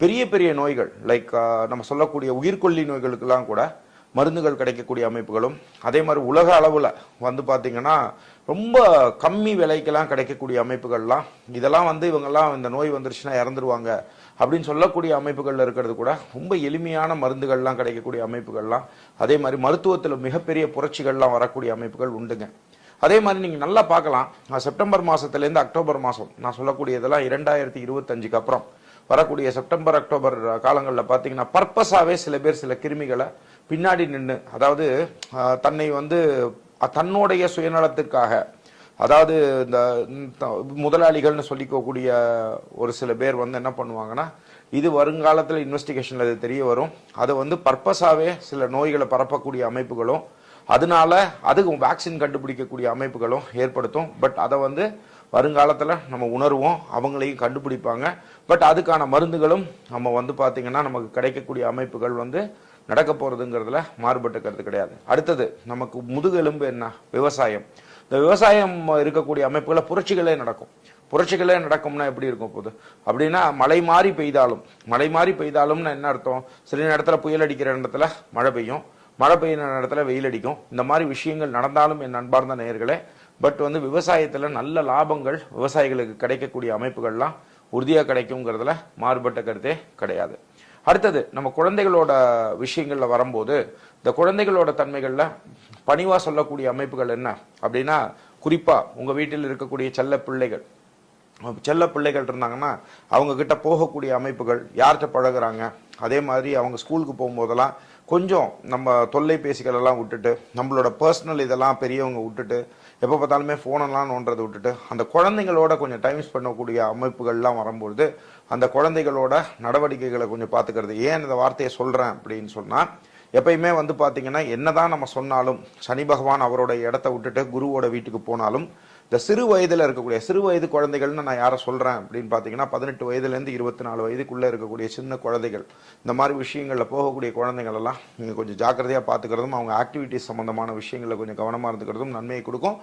பெரிய பெரிய நோய்கள் லைக் நம்ம சொல்லக்கூடிய உயிர்கொல்லி நோய்களுக்கெல்லாம் கூட மருந்துகள் கிடைக்கக்கூடிய அமைப்புகளும் அதே மாதிரி உலக அளவில் வந்து பார்த்தீங்கன்னா ரொம்ப கம்மி விலைக்கெல்லாம் கிடைக்கக்கூடிய அமைப்புகள்லாம் இதெல்லாம் வந்து இவங்கெல்லாம் இந்த நோய் வந்துருச்சுன்னா இறந்துருவாங்க அப்படின்னு சொல்லக்கூடிய அமைப்புகளில் இருக்கிறது கூட ரொம்ப எளிமையான மருந்துகள்லாம் கிடைக்கக்கூடிய அமைப்புகள்லாம் அதே மாதிரி மருத்துவத்தில் மிகப்பெரிய புரட்சிகள்லாம் வரக்கூடிய அமைப்புகள் உண்டுங்க. அதே மாதிரி நீங்கள் நல்லா பார்க்கலாம் செப்டம்பர் மாதத்துலேருந்து அக்டோபர் மாதம் நான் சொல்லக்கூடியதெல்லாம் இரண்டாயிரத்தி இருபத்தஞ்சுக்கு அப்புறம். வரக்கூடிய செப்டம்பர் அக்டோபர் காலங்களில் பார்த்தீங்கன்னா பர்பஸாகவே சில பேர் சில கிருமிகளை பின்னாடி நின்று அதாவது தன்னை வந்து தன்னுடைய சுயநலத்துக்காக அதாவது இந்த முதலாளிகள்னு சொல்லிக்கக்கூடிய ஒரு சில பேர் வந்து என்ன பண்ணுவாங்கன்னா இது வருங்காலத்தில் இன்வெஸ்டிகேஷனில் இது தெரிய வரும். அதை வந்து பர்பஸாகவே சில நோய்களை பரப்பக்கூடிய அமைப்புகளும் அதனால அதுக்கு வேக்சின் கண்டுபிடிக்கக்கூடிய அமைப்புகளும் ஏற்படுத்தும். பட் அதை வந்து வருங்காலத்தில் நம்ம உணர்வோம். அவங்களையும் கண்டுபிடிப்பாங்க. பட் அதுக்கான மருந்துகளும் நம்ம வந்து பார்த்திங்கன்னா நமக்கு கிடைக்கக்கூடிய அமைப்புகள் வந்து நடக்க போகிறதுங்கிறதுல மாறுபட்ட கருத்து கிடையாது. அடுத்தது நமக்கு முதுகெலும்பு என்ன? விவசாயம். இந்த விவசாயம் இருக்கக்கூடிய அமைப்புகளை புரட்சிகளே நடக்கும். புரட்சிகளே நடக்கும்னா எப்படி இருக்கும் போது? அப்படின்னா மழை மாறி பெய்தாலும் மழை மாறி பெய்தாலும்னு என்ன அர்த்தம்? சில இடத்துல புயல் அடிக்கிற இடத்துல மழை பெய்யும். மழை பெய்யுற இடத்துல வெயில் அடிக்கும். இந்த மாதிரி விஷயங்கள் நடந்தாலும் என் அன்பார்ந்த நேயர்களே பட் வந்து விவசாயத்தில் நல்ல லாபங்கள் விவசாயிகளுக்கு கிடைக்கக்கூடிய அமைப்புகள்லாம் உறுதியாக கிடைக்குங்கிறதுல மாறுபட்ட கருத்தே கிடையாது. அடுத்தது நம்ம குழந்தைகளோட விஷயங்களில் வரும்போது இந்த குழந்தைகளோட தன்மைகளில் பணிவாக சொல்லக்கூடிய அமைப்புகள் என்ன? அப்படின்னா குறிப்பாக உங்கள் வீட்டில் இருக்கக்கூடிய செல்ல பிள்ளைகள் செல்ல பிள்ளைகள் இருந்தாங்கன்னா அவங்க கிட்ட போகக்கூடிய அமைப்புகள் யார்கிட்ட பழகுறாங்க அதே மாதிரி அவங்க ஸ்கூலுக்கு போகும்போதெல்லாம் கொஞ்சம் நம்ம தொல்லைபேசிகள் எல்லாம் விட்டுட்டு நம்மளோட பர்சனல் இதெல்லாம் பெரியவங்க விட்டுட்டு எப்போ பார்த்தாலுமே ஃபோனெல்லாம் நோன்றதை விட்டுட்டு அந்த குழந்தைங்களோட கொஞ்சம் டைம் ஸ்பெண்ட் பண்ணக்கூடிய அமைப்புகள்லாம் வரும்பொழுது அந்த குழந்தைகளோட நடவடிக்கைகளை கொஞ்சம் பார்த்துக்கிறது. ஏன் இந்த வார்த்தையை சொல்கிறேன் அப்படின்னு சொன்னால் எப்பயுமே வந்து பார்த்தீங்கன்னா என்னதான் நம்ம சொன்னாலும் சனி பகவான் அவரோட இடத்த விட்டுட்டு குருவோட வீட்டுக்கு போனாலும் இந்த சிறு வயதில் இருக்கக்கூடிய சிறு வயது குழந்தைகள்னு நான் யாரை சொல்கிறேன் அப்படின்னு பார்த்தீங்கன்னா பதினெட்டு வயதுலேருந்து இருபத்தி நாலு வயதுக்குள்ளே இருக்கக்கூடிய சின்ன குழந்தைகள். இந்த மாதிரி விஷயங்களில் போகக்கூடிய குழந்தைகள் எல்லாம் நீங்கள் கொஞ்சம் ஜாக்கிரதையாக பார்த்துக்கிறதும் அவங்க ஆக்டிவிட்டிஸ் சம்மந்தமான விஷயங்களில் கொஞ்சம் கவனமாக இருந்துக்கிறதும் நன்மையை கொடுக்கும்.